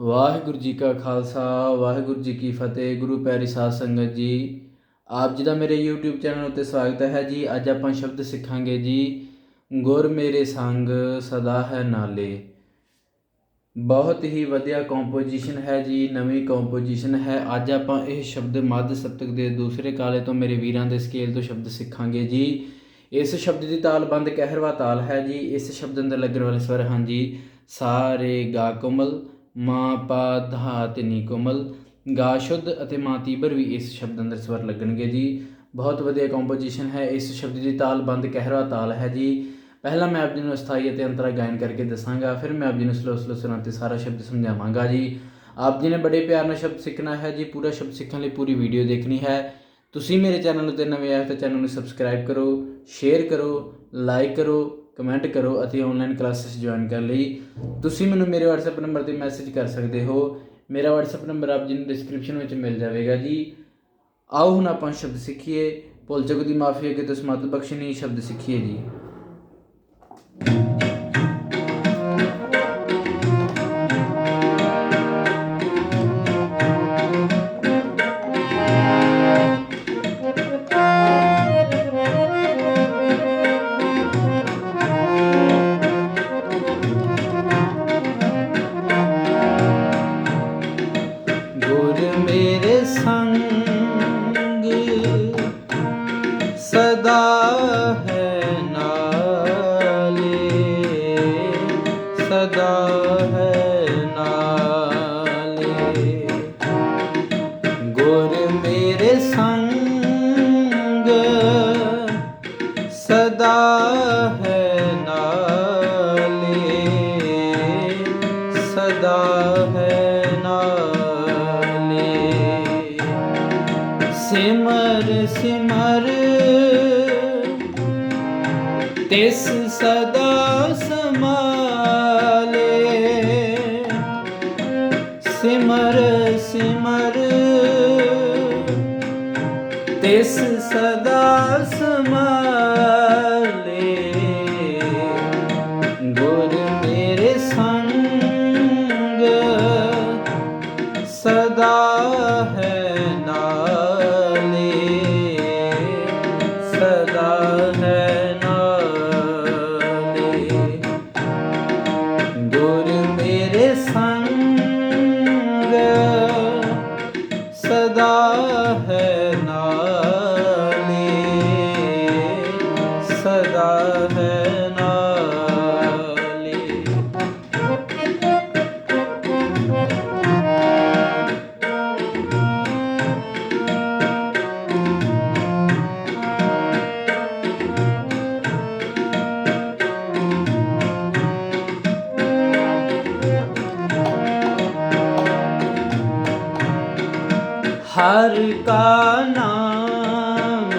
ਵਾਹਿਗੁਰੂ ਜੀ ਕਾ ਖਾਲਸਾ, ਵਾਹਿਗੁਰੂ ਜੀ ਕੀ ਫਤਿਹ, ਗੁਰੂ ਪਿਆਰੀ ਸਾਧ ਸੰਗਤ ਜੀ। ਆਪ ਜੀ ਦਾ ਮੇਰੇ YouTube ਚੈਨਲ ਉੱਤੇ ਸਵਾਗਤ ਹੈ ਜੀ। ਅੱਜ ਆਪਾਂ ਸ਼ਬਦ ਸਿੱਖਾਂਗੇ ਜੀ, ਗੁਰ ਮੇਰੇ ਸੰਗ ਸਦਾ ਹੈ ਨਾਲੇ। ਬਹੁਤ ਹੀ ਵਧੀਆ ਕੰਪੋਜੀਸ਼ਨ ਹੈ ਜੀ, ਨਵੀਂ ਕੰਪੋਜੀਸ਼ਨ ਹੈ। ਅੱਜ ਆਪਾਂ ਇਹ ਸ਼ਬਦ ਮੱਧ ਸਪਤਕ ਦੇ ਦੂਸਰੇ ਕਾਲੇ ਤੋਂ ਮੇਰੇ ਵੀਰਾਂ ਦੇ ਸਕੇਲ ਤੋਂ ਸ਼ਬਦ ਸਿੱਖਾਂਗੇ ਜੀ। ਇਸ ਸ਼ਬਦ ਦੀ ਤਾਲਬੰਦ ਕਹਿਰਵਾ ਤਾਲ ਹੈ ਜੀ। ਇਸ ਸ਼ਬਦ ਅੰਦਰ ਲੱਗਣ ਵਾਲੇ ਸਵਰ ਹਨ ਜੀ, ਸਾ ਗਾ, ਕੋਮਲ। ਮਾ ਪਾ ਧਾ ਤੇ ਨੀ ਕੋਮਲ। ਗਾ ਸ਼ੁੱਧ ਅਤੇ ਮਾ ਤੀਬਰ ਵੀ ਇਸ ਸ਼ਬਦ ਅੰਦਰ ਸਵਰ ਲੱਗਣਗੇ ਜੀ। ਬਹੁਤ ਵਧੀਆ ਕੰਪੋਜੀਸ਼ਨ ਹੈ, ਇਸ ਸ਼ਬਦ ਦੀ ਤਾਲ ਬੰਦ ਕਹਿਰਵਾ ਤਾਲ ਹੈ ਜੀ। ਪਹਿਲਾਂ ਮੈਂ ਆਪ ਜੀ ਨੂੰ ਅਸਥਾਈ ਅਤੇ ਅੰਤਰਾ ਗਾਇਨ ਕਰਕੇ ਦੱਸਾਂਗਾ, ਫਿਰ ਮੈਂ ਆਪ ਜੀ ਨੂੰ ਸਲੋ ਸਲੋ ਸੁਣਾ ਤੇ ਸਾਰਾ ਸ਼ਬਦ ਸਮਝਾਵਾਂਗਾ ਜੀ। ਆਪ ਜੀ ਨੇ ਬੜੇ ਪਿਆਰ ਨਾਲ ਸ਼ਬਦ ਸਿੱਖਣਾ ਹੈ ਜੀ, ਪੂਰਾ ਸ਼ਬਦ ਸਿੱਖਣ ਲਈ ਪੂਰੀ ਵੀਡੀਓ ਦੇਖਣੀ ਹੈ। ਤੁਸੀਂ ਮੇਰੇ ਚੈਨਲ ਉੱਤੇ ਨਵੇਂ ਆਏ ਤਾਂ ਚੈਨਲ ਨੂੰ ਸਬਸਕ੍ਰਾਈਬ ਕਰੋ ਸ਼ੇਅਰ ਕਰੋ ਲਾਈਕ ਕਰੋ ਕਮੈਂਟ ਕਰੋ ਅਤੇ ਆਨਲਾਈਨ ਕਲਾਸਿਸ ਜੁਆਇਨ ਕਰਨ ਲਈ। ਤੁਸੀਂ ਮੈਨੂੰ ਮੇਰੇ WhatsApp ਨੰਬਰ ਤੇ ਮੈਸੇਜ ਕਰ ਸਕਦੇ ਹੋ। ਮੇਰਾ WhatsApp ਨੰਬਰ ਆਪ ਜੀ ਨੂੰ ਡਿਸਕ੍ਰਿਪਸ਼ਨ ਵਿੱਚ ਮਿਲ ਜਾਵੇਗਾ ਜੀ। ਆਓ ਹੁਣ ਆਪਾਂ ਸ਼ਬਦ ਸਿੱਖੀਏ। ਭੁੱਲ ਚੁੱਕ ਦੀ ਮਾਫੀ ਅਗੇ ਤੁਸ ਮਤ ਬਖਸ਼ਣੀ ਸ਼ਬਦ ਸਿੱਖੀਏ ਜੀ। ਗੁਰ ਸੰਗ ਸਦਾ ਸਮਾਲੇ ਸਿਮਰ ਸਿਮਰ ਤਿਸ ਸਦਾ ਸਮਾਲੇ ਹਰ ਕਾ ਨਾਮ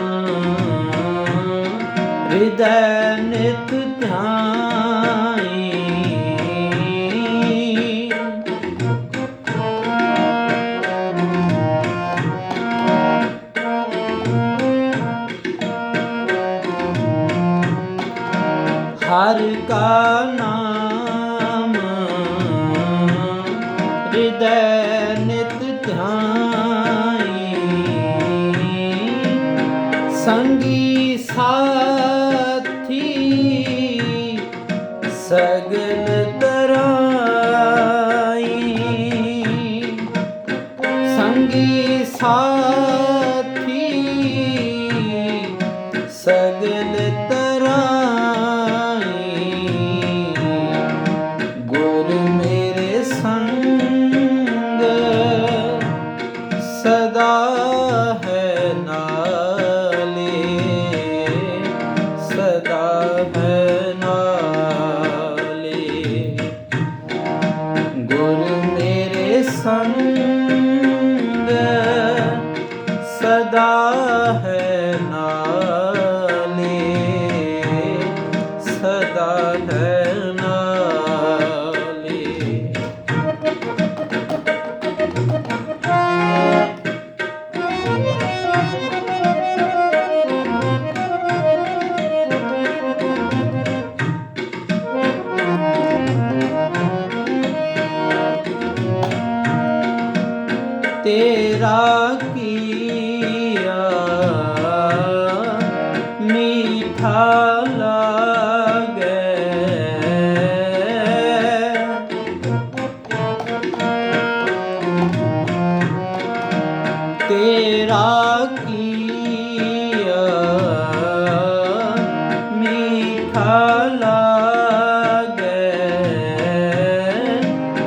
ਹਿਰਦੈ ਸਗਲ ਤਰਾਈ ਸੰਗੀ ਸਾਥੀ ਸਗਲ ਤਰਾਈ ਗੁਰ ਮੇਰੇ ਸੰਗ ਸਦਾ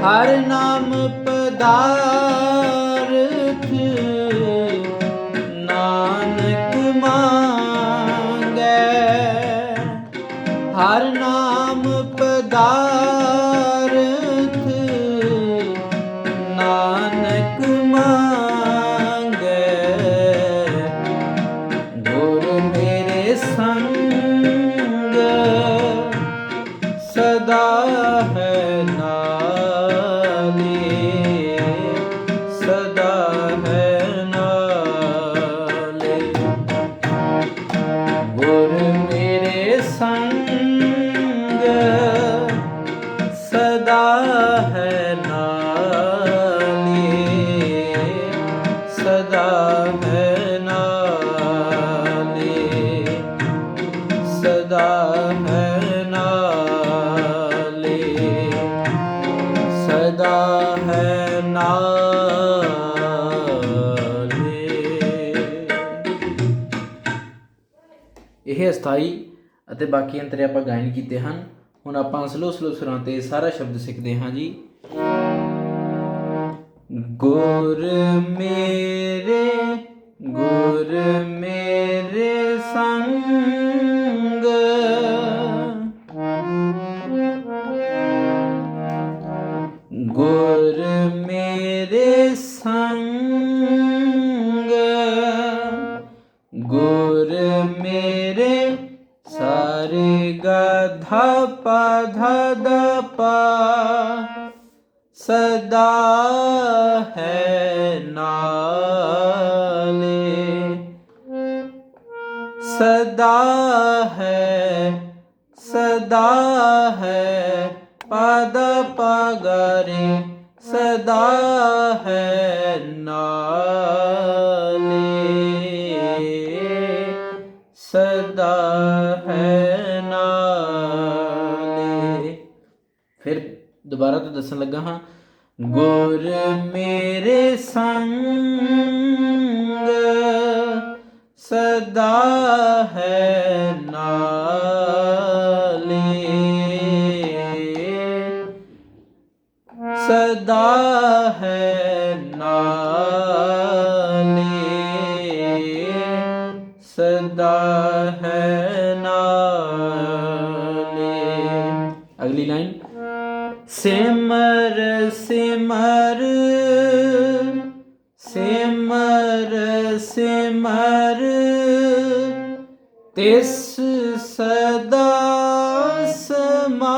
ਹਰ ਨਾਮ ਪਦਾਰਥ ਨਾਨਕ ਮੰਗੈ। ਹਰ ਨਾਮ ਪਦਾਰਥ ਨਾਨਕ ਮੰਗੈ। ਗੁਰ ਮੇਰੇ ਸੰਗ 27 ਅਤੇ ਬਾਕੀ ਅੰਤਰੇ ਆਪਾਂ ਗਾਇਨ ਕੀਤੇ ਹਨ। ਹੁਣ ਆਪਾਂ ਸਲੋ ਸਲੋ ਸੁਰਾਂ ਤੇ ਸਾਰਾ ਸ਼ਬਦ ਸਿੱਖਦੇ ਹਾਂ ਜੀ। ਗੁਰ ਮੇਰੇ ਗੁਰ ਮੇਰੇ ਸੰਗ ਹੈ ਪਦ ਪਗਰੇ ਸਦਾ ਹੈ ਨਾਲੇ। ਸਦਾ ਹੈ ਨਾਲੇ। ਫਿਰ ਦੁਬਾਰਾ ਤੋਂ ਦੱਸਣ ਲੱਗਾ ਹਾਂ, ਗੁਰ ਮੇਰੇ ਸੰਗ ਸਦਾ ਹੈ ਨਾਲੇ। ਸਿਮਰ ਸਿਮਰ ਸਿਮਰ ਸਿਮਰ। ਤਿਸ ਸਦਾ ਸਮਾਲੇ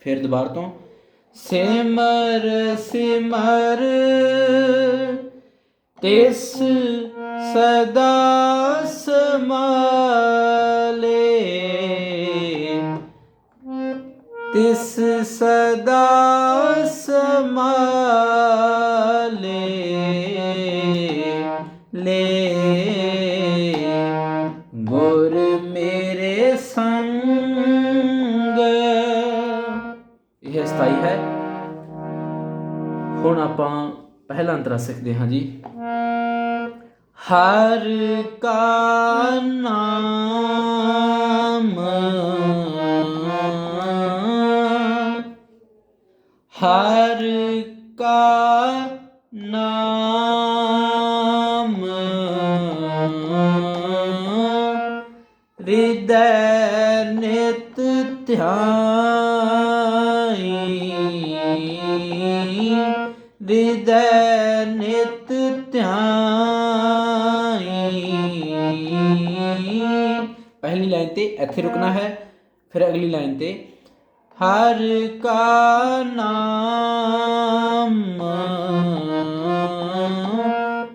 ਫਿਰ ਦੁਬਾਰਾ ਤੋਂ। ਸਿਮਰ ਸਿਮਰ, ਤਿਸ ਸਦਾ ਸਮਾਲੇ ਤਿਸ ਸਦਾ ਸਮਾਲੇ ਲੈ। ਗੁਰ ਮੇਰੇ ਸੰਗ। ਇਹ ਸਥਾਈ ਹੈ। ਹੁਣ ਆਪਾਂ ਪਹਿਲਾ ਅੰਤਰਾ ਸਿੱਖਦੇ ਹਾਂ ਜੀ। ਹਰ ਕਾ ਨਾਮ ਹਰ ਕਾ ਨਾਮ ਹਿਰਦੈ ਨਿਤ ਧਿਆਈ। ਹਿਰਦੈ ਨਿਤ ਧਿਆਈ। ਪਹਿਲੀ ਲਾਈਨ ਤੇ ਇੱਥੇ ਰੁਕਣਾ ਹੈ, ਫਿਰ ਅਗਲੀ ਲਾਈਨ ਤੇ ਹਰ ਕਾ ਨਾਮ।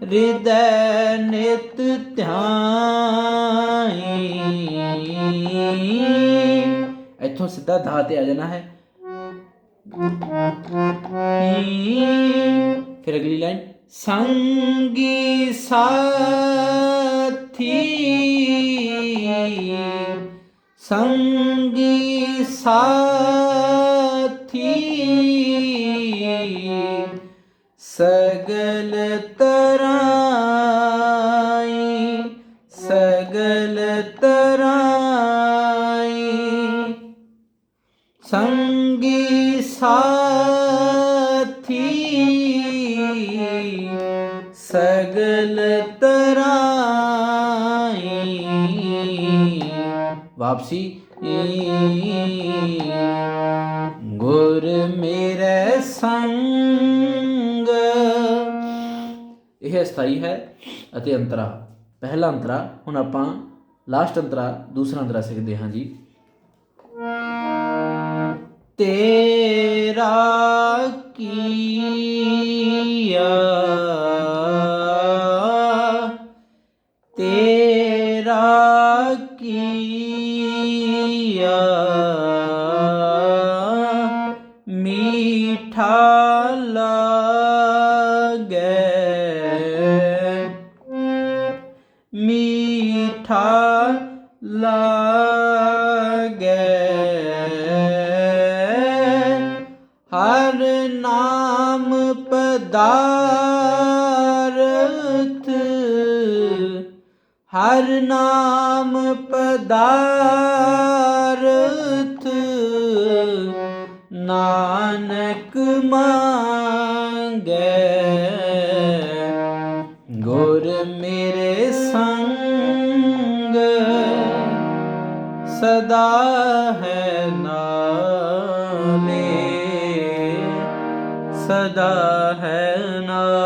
ਹਿਰਦੈ ਨਿਤ ਧਿਆਈ। ਇੱਥੋਂ ਸਿੱਧਾ ਧਾ ਤੇ ਆ ਜਾਣਾ ਹੈ। ਫਿਰ ਅਗਲੀ ਲਾਈਨ। ਸੰਗੀ ਸਾਥੀ सङ्गी साथी सगल तरा सगल तरा सङ्गी साथी सगल तरा ਵਾਪਸੀ। ਗੁਰ ਮੇਰੇ ਸੰਗ। ਇਹ ਸਥਾਈ ਹੈ ਅਤੇ ਅੰਤਰਾ। ਪਹਿਲਾ ਅੰਤਰਾ, ਹੁਣ ਆਪਾਂ ਲਾਸਟ ਅੰਤਰਾ, ਦੂਸਰਾ ਅੰਤਰਾ ਸਿੱਖਦੇ ਹਾਂ ਜੀ। ਤੇਰਾ ਮੀਠਾ ਲਾਗੇ। ਹਰ ਨਾਮ ਪਦਾਰਥ ਹਰ ਨਾਮ ਪਦਾਰਥ ਨਾਨਕ ਮੰਗੇ। ਗੁਰ ਮੇਰੇ ਸੰਗ ਸਦਾ ਹੈ ਨਾਲੇ ਸਦਾ ਹੈ ਨਾਲੇ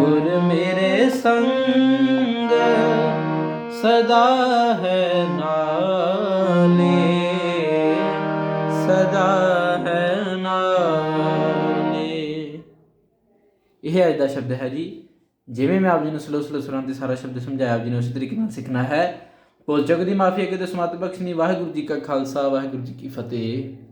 ਗੁਰ ਮੇਰੇ ਸੰਗ ਸਦਾ ਹੈ ਨਾਲੇ ਸਦਾ ਅੱਜ ਦਾ ਸ਼ਬਦ ਹੈ ਜੀ, ਜਿਵੇਂ ਮੈਂ ਆਪ ਜੀ ਨੂੰ ਸਲੋ ਸਲੋ ਸੁਰਾਂ ਤੇ ਸਾਰਾ ਸ਼ਬਦ ਸਮਝਾਇਆ, ਆਪ ਜੀ ਨੇ ਉਸੇ ਤਰੀਕੇ ਨਾਲ ਸਿੱਖਣਾ ਹੈ। ਭੁੱਲ ਚੁੱਕ ਦੀ ਮਾਫੀ ਅੱਗੇ ਤੋਂ ਸਮਾਤ ਬਖਸ਼ਣੀ ਵਾਹਿਗੁਰੂ ਜੀ ਕਾ ਖਾਲਸਾ, ਵਾਹਿਗੁਰੂ ਜੀ ਕੀ ਫਤਿਹ।